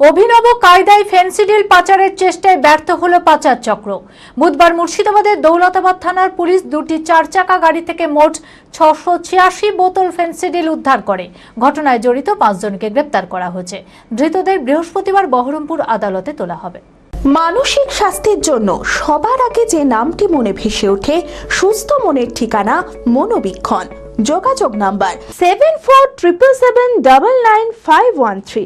অভিনব কায়দায় ফেন্সিডিল পাচারের চেষ্টায় ব্যর্থ হলো পাচার চক্র। বুধবার মুর্শিদাবাদের দৌলতাবাদ থানার পুলিশ দুটি চার চাকা গাড়ি থেকে মোট ছশো ছিয়াশি বোতল ফেন্সিডিল উদ্ধার করে। ঘটনায় জড়িত পাঁচজনকে গ্রেপ্তার করা হয়েছে। ধৃতদের বৃহস্পতিবার বহরমপুর আদালতে তোলা হবে। মানসিক স্বাস্থ্যের জন্য সবার আগে যে নামটি মনে ভেসে ওঠে সুস্থ মনের ঠিকানা মনোবীক্ষণ। যোগাযোগ number seven four triple seven double nine five one three.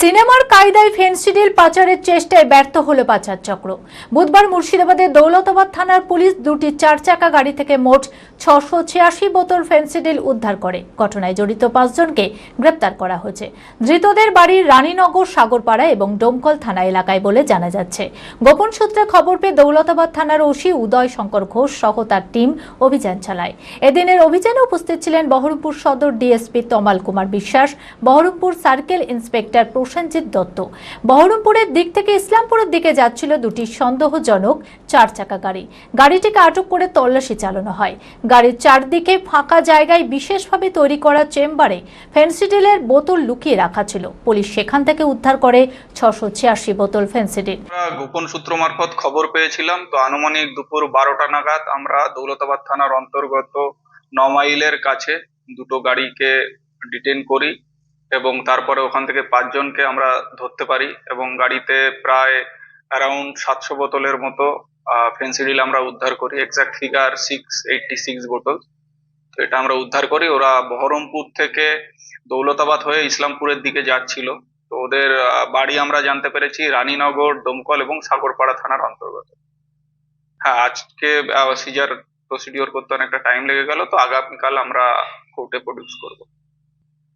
সিনেমার কায়দায় ফেন্সিডিল পাচারের চেষ্টায় ব্যর্থ হলো পাচার চক্র। বুধবার মুর্শিদাবাদের দৌলতাবাদ থানার পুলিশ দুটি চার চাকা গাড়ি থেকে মোট ছশো ছিয়াশি বোতল ফেন্সিডিল উদ্ধার করে। ঘটনায় জড়িত পাঁচজনকে গ্রেপ্তার করা হয়েছে। ধৃতদের বাড়ি রানীনগর, সাগরপাড়া এবং ডোমকল থানা এলাকায় বলে জানা যাচ্ছে। গোপন সূত্রে খবর পেয়ে দৌলতাবাদ থানার ওসি উদয় শঙ্কর ঘোষ সহ তার টিম অভিযান চালায়। এদিনের অভিযানে উপস্থিত ছিলেন বহরমপুর সদর DSP Tamal Kumar Biswas, Baharampur circle inspector Prasenjit Dutta. বহরমপুরের দিক থেকে ইসলামপুরের দিকে যাচ্ছিল দুটি সন্দেহজনক চার চাকা গাড়ি। গাড়িটিকে আটক করে তল্লাশি চালানো হয়। গাড়ির চারদিকে ফাঁকা জায়গায় বিশেষভাবে তৈরি করা চেম্বারে ফেন্সিডিলের বোতল লুকিয়ে রাখা ছিল। পুলিশ সেখান থেকে উদ্ধার করে ছশো ছিয়াশি বোতল ফেন্সিডিল গোপন সূত্র মারফত খবর পেয়েছিলাম। তো আনুমানিক দুপুর বারোটা নাগাদ আমরা দৌলতাবাদ থানার অন্তর্গত ন মাইলের কাছে দুটো গাড়িকে ডিটেন করি। এবং তারপরে ওখান থেকে পাঁচজনকে আমরা ধরতে পারি এবং গাড়িতে প্রায় অ্যারাউন্ড সাতশো বোতলের মতো ফেন্সিডিল আমরা উদ্ধার করি। Exact figure six eighty six বোতল। তো এটা আমরা উদ্ধার করি। ওরা বহরমপুর থেকে দৌলতাবাদ হয়ে ইসলামপুরের দিকে যাচ্ছিল। তো ওদের বাড়ি আমরা জানতে পেরেছি রানীনগর, দমকল এবং সাগরপাড়া থানার অন্তর্গত। হ্যাঁ আজকে সিজার প্রসিডিওর করতে অনেকটা টাইম লেগে গেল। তো আগামীকাল আমরা কোর্টে প্রডিউস করব।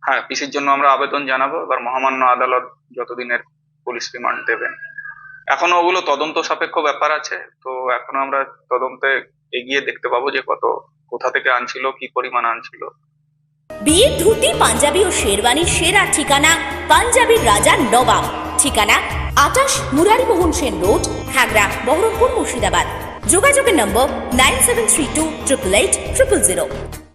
হ্যাঁ পিসির জন্য আমরা আবেদন জানাব? এবার মহামান্য আদালত যতদিনের পুলিশ রিমান্ড দেবেন। এখনও ওগুলো তদন্ত সাপেক্ষ ব্যাপার আছে, তো এখনও আমরা তদন্তে এগিয়ে দেখতে পাবো যে কত, কোথা থেকে আনছিল, কি পরিমাণ আনছিল। বিয়ের ধুতি, পাঞ্জাবি ও শেরওয়ানির সেরা ঠিকানা পাঞ্জাবির রাজা নবাব। ঠিকানা আটাশ মুরারিমোহন সেন রোড হাগড়া বহরমপুর মুর্শিদাবাদ। যোগাযোগের নম্বর nine seven three two triple eight triple zero.